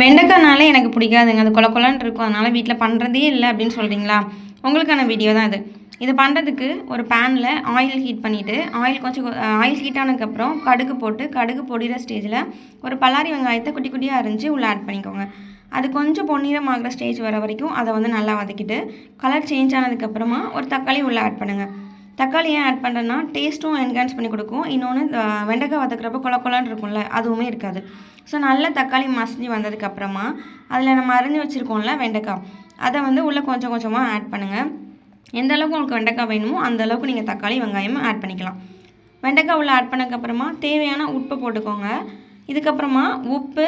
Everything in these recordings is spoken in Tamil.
வெண்டைக்காய்னாலே எனக்கு பிடிக்காதுங்க. அது கொல கொலன்னு இருக்கும். அதனால் வீட்டில் பண்ணுறதே இல்லை அப்படின்னு சொல்கிறீங்களா உங்களுக்கான வீடியோ தான் இது இது பண்ணுறதுக்கு ஒரு பேனில் ஆயில் ஹீட் பண்ணிவிட்டு ஆயில் கொஞ்சம் ஆயில் ஹீட் ஆனதுக்கப்புறம் கடுகு போட்டு கடுகு பொடிகிற ஸ்டேஜில் ஒரு பல்லாரி வெங்காயத்தை குட்டி குட்டியாக அரிஞ்சு உள்ளே ஆட் பண்ணிக்கோங்க. அது கொஞ்சம் பொன்னிறமாகிற ஸ்டேஜ் வர வரைக்கும் அதை வந்து நல்லா வதக்கிட்டு கலர் சேஞ்ச் ஆனதுக்கப்புறமா ஒரு தக்காளி உள்ளே ஆட் பண்ணுங்கள் தக்காளி ஏன் ஆட் பண்ணுறேன்னா டேஸ்ட்டும் என்ஹான்ஸ் பண்ணி கொடுக்கும். இன்னொன்று வெண்டைக்காய் வதக்குறப்ப கொல கொலன்னு இருக்கும்ல அதுவுமே இருக்காது. ஸோ நல்ல தக்காளி மசிஞ்சு வந்ததுக்கப்புறமா அதில் நம்ம அரிஞ்சு வச்சுருக்கோம்ல வெண்டைக்காய் அதை வந்து உள்ளே கொஞ்சம் கொஞ்சமாக ஆட் பண்ணுங்கள் எந்த அளவுக்கு உங்களுக்கு வெண்டைக்காய் வேணுமோ அந்த அளவுக்கு நீங்கள் தக்காளி வெங்காயமும் ஆட் பண்ணிக்கலாம். வெண்டைக்காய் உள்ள ஆட் பண்ணக்கப்புறமா தேவையான உப்பு போட்டுக்கோங்க. இதுக்கப்புறமா உப்பு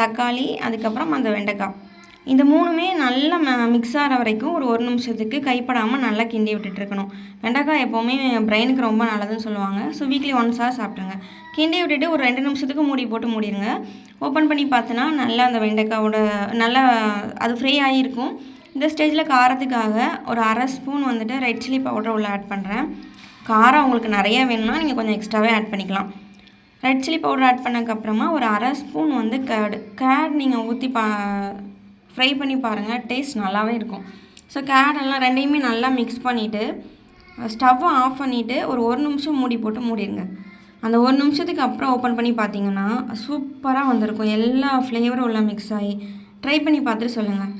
தக்காளி அதுக்கப்புறம் அந்த வெண்டைக்காய். இந்த மூணுமே நல்லா மிக்ஸ் ஆகிற வரைக்கும் ஒரு ஒரு நிமிஷத்துக்கு கைப்படாமல் நல்லா கிண்டி விட்டுட்ருக்கணும் வெண்டைக்காய் எப்போவுமே பிரெயினுக்கு ரொம்ப நல்லதுன்னு சொல்லுவாங்க. ஸோ வீக்லி ஒன்ஸாக சாப்பிடுங்க. கிண்டி விட்டுட்டு ஒரு ரெண்டு நிமிஷத்துக்கு மூடி போட்டு மூடிடுங்க ஓப்பன் பண்ணி பார்த்தோன்னா நல்லா அந்த வெண்டைக்காயோட நல்லா அது ஃப்ரை ஆகியிருக்கும் இந்த ஸ்டேஜில் காரத்துக்காக ஒரு அரை ஸ்பூன் வந்துட்டு ரெட் சில்லி பவுடர் உள்ள ஆட் பண்ணுறேன் காரம் உங்களுக்கு நிறைய வேணும்னா நீங்கள் கொஞ்சம் எக்ஸ்ட்ராவே ஆட் பண்ணிக்கலாம். ரெட் சில்லி பவுடர் ஆட் பண்ணக்கப்புறமா ஒரு அரை ஸ்பூன் வந்து கேடு கேட் நீங்கள் ஊற்றி பா ஃப்ரை பண்ணி பாருங்கள் டேஸ்ட் நல்லாவே இருக்கும். ஸோ கேடெல்லாம் ரெண்டையுமே நல்லா மிக்ஸ் பண்ணிவிட்டு ஸ்டவ்வை ஆஃப் பண்ணிவிட்டு ஒரு ஒரு நிமிஷம் மூடி போட்டு மூடிடுங்க. அந்த ஒரு நிமிஷத்துக்கு அப்புறம் ஓப்பன் பண்ணி பார்த்தீங்கன்னா சூப்பராக வந்திருக்கும். எல்லா ஃப்ளேவரும் எல்லாம் மிக்ஸ் ஆகி ட்ரை பண்ணி பார்த்துட்டு சொல்லுங்கள்